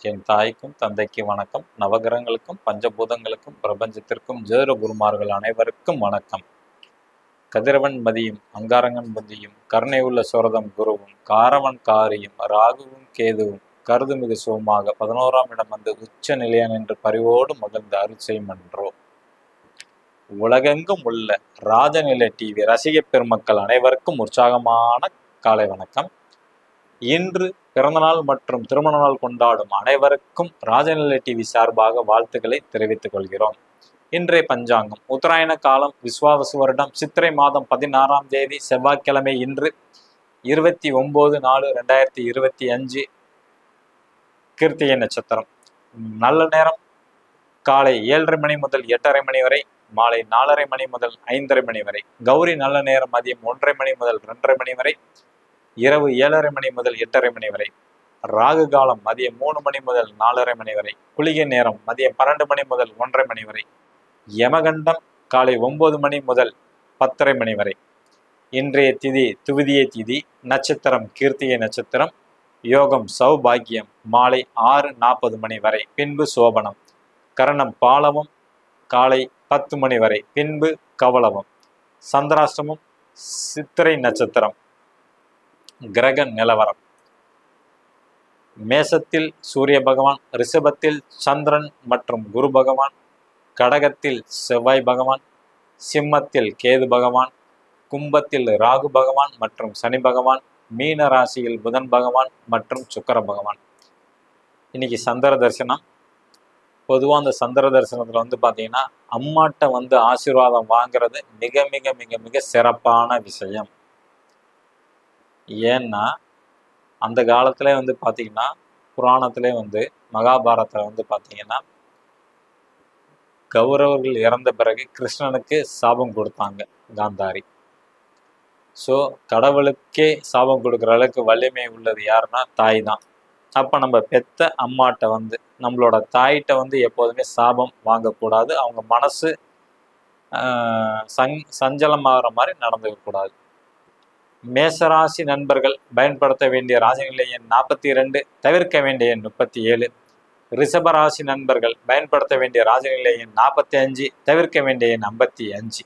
என் தாய்க்கும் தந்தைக்கு வணக்கம். நவகிரகங்களுக்கும் பஞ்சபூதங்களுக்கும் பிரபஞ்சத்திற்கும் ஜேர குருமார்கள் அனைவருக்கும் வணக்கம். கதிரவன் மதியும் அங்காரங்கன் புந்தியும் கருணை உள்ள சுரதம் குருவும் காரவன் காரியும் ராகுவும் கேதுவும் கருதுமிகு சுகமாக பதினோராம் இடம் வந்து உச்ச நிலையான் என்று பரிவோடு மகிழ்ந்து அருள் மன்றோ உலகெங்கும் உள்ள ராஜநிலை டிவி ரசிக பெருமக்கள் அனைவருக்கும் உற்சாகமான காலை வணக்கம். இன்று பிறந்தநாள் மற்றும் திருமண நாள் கொண்டாடும் அனைவருக்கும் ராஜநிலை டிவி சார்பாக வாழ்த்துக்களை தெரிவித்துக் கொள்கிறோம். இன்றைய பஞ்சாங்கம். உத்தராயண காலம் விஸ்வாவசு வருடம். சித்திரை மாதம் பதினாறாம் தேதி செவ்வாய்க்கிழமை இன்று இருபத்தி ஒன்பது நாலு ரெண்டாயிரத்தி இருபத்தி அஞ்சு கீர்த்திகை நட்சத்திரம். நல்ல நேரம். காலை ஏழரை மணி முதல் எட்டரை மணி வரை மாலை நாலரை மணி முதல் ஐந்தரை மணி வரை. கௌரி நல்ல நேரம் மதியம் ஒன்றரை மணி முதல் ரெண்டரை மணி வரை. இரவு ஏழரை மணி முதல் எட்டரை மணி வரை ராகு காலம் மதியம் மூணு மணி முதல் நாலரை மணி வரை குளிகை நேரம் மதியம் பன்னெண்டு மணி முதல் ஒன்றரை மணி வரை யமகண்டம் காலை ஒன்பது மணி முதல் பத்தரை மணி வரை. இன்றைய திதி துவிதிய திதி நட்சத்திரம் கீர்த்திகை நட்சத்திரம் யோகம் சௌபாகியம் மாலை ஆறு நாற்பது மணி வரை பின்பு சோபனம் கரணம் பாலமும் காலை பத்து மணி வரை பின்பு கவலவம் சந்திராஷ்டமம் சித்திரை நட்சத்திரம். கிரக நிலவரம். மேசத்தில் சூரிய பகவான் ரிஷபத்தில் சந்திரன் மற்றும் குரு பகவான் கடகத்தில் செவ்வாய் பகவான் சிம்மத்தில் கேது பகவான் கும்பத்தில் ராகு பகவான் மற்றும் சனி பகவான் மீன ராசியில் புதன் பகவான் மற்றும் சுக்கர பகவான். இன்னைக்கு சந்திர தரிசனம். பொதுவாக அந்த சந்திர தரிசனத்தில் வந்து பார்த்தீங்கன்னா அம்மாட்ட வந்து ஆசீர்வாதம் வாங்குறது மிக மிக மிக மிக சிறப்பான விஷயம். ஏன்னா அந்த காலத்துல வந்து பார்த்தீங்கன்னா புராணத்திலே வந்து மகாபாரத்தில் வந்து பார்த்தீங்கன்னா கௌரவர்கள் இறந்த பிறகு கிருஷ்ணனுக்கு சாபம் கொடுத்தாங்க காந்தாரி. ஸோ கடவுளுக்கே சாபம் கொடுக்குற அளவுக்கு வலிமை உள்ளது யாருன்னா தாய் தான். அப்போ நம்ம பெத்த அம்மாட்ட வந்து நம்மளோட தாயிட்ட வந்து எப்போதுமே சாபம் வாங்கக்கூடாது. அவங்க மனசு சங் சஞ்சலமாகிற மாதிரி நடந்துக்கக்கூடாது. மேசராசி நண்பர்கள் பயன்படுத்த வேண்டிய ராசிநிலை எண் நாற்பத்தி இரண்டு தவிர்க்க வேண்டிய எண் முப்பத்தி ஏழு ரிஷபராசி நண்பர்கள் பயன்படுத்த வேண்டிய ராசிநிலை எண் நாற்பத்தி அஞ்சு தவிர்க்க வேண்டிய எண் ஐம்பத்தி அஞ்சு.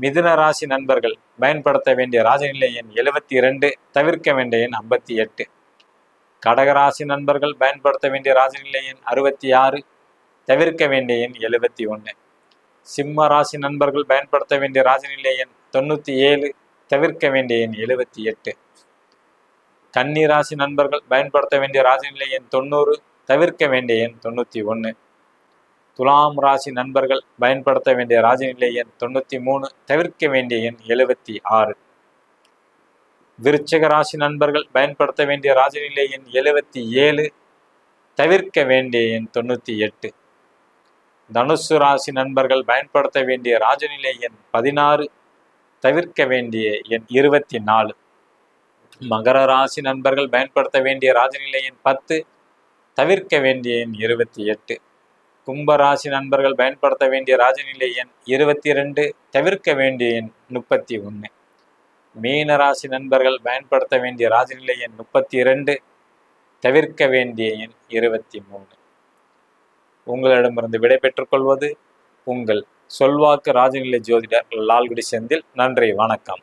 மிதுன ராசி நண்பர்கள் பயன்படுத்த வேண்டிய ராசிநிலை எண் எழுபத்தி இரண்டு தவிர்க்க வேண்டிய எண் ஐம்பத்தி எட்டு. கடகராசி நண்பர்கள் பயன்படுத்த வேண்டிய ராசிநிலை எண் அறுபத்தி ஆறு தவிர்க்க வேண்டிய எண் எழுபத்தி ஒன்று. சிம்ம ராசி நண்பர்கள் பயன்படுத்த வேண்டிய ராசிநிலை எண் தொண்ணூற்றி ஏழு தவிர்க்க வேண்டிய எண் எழுபத்தி எட்டு. கன்னி ராசி நண்பர்கள் பயன்படுத்த வேண்டிய ராசிநிலை எண் தொண்ணூறு தவிர்க்க வேண்டிய எண் தொண்ணூற்றி ஒன்று. துலாம் ராசி நண்பர்கள் பயன்படுத்த வேண்டிய ராசிநிலை எண் தொண்ணூற்றி மூணு தவிர்க்க வேண்டிய எண் எழுபத்தி ஆறு. விருச்சக ராசி நண்பர்கள் பயன்படுத்த வேண்டிய ராசிநிலை எண் எழுபத்தி ஏழு தவிர்க்க வேண்டிய எண் தொண்ணூற்றி எட்டு. தனுசு ராசி நண்பர்கள் பயன்படுத்த வேண்டிய ராஜநிலை எண் பதினாறு தவிர்க்க வேண்டிய எண் இருபத்தி நாலு மகர ராசி நண்பர்கள் பயன்படுத்த வேண்டிய ராஜநிலை எண் பத்து தவிர்க்க வேண்டிய எண் இருபத்தி எட்டு. கும்ப ராசி நண்பர்கள் பயன்படுத்த வேண்டிய ராஜநிலை எண் இருபத்தி ரெண்டு தவிர்க்க வேண்டிய எண் முப்பத்தி ஒன்று. மீன ராசி நண்பர்கள் பயன்படுத்த வேண்டிய ராஜநிலை எண் முப்பத்தி இரண்டு தவிர்க்க வேண்டிய எண் இருபத்தி மூணு உங்களிடமிருந்து விடை பெற்றுக்கொள்வது உங்கள் சொல்வாக்கு ராஜநிலை ஜோதிடர் லால்குடி செந்தில் நன்றி வணக்கம்.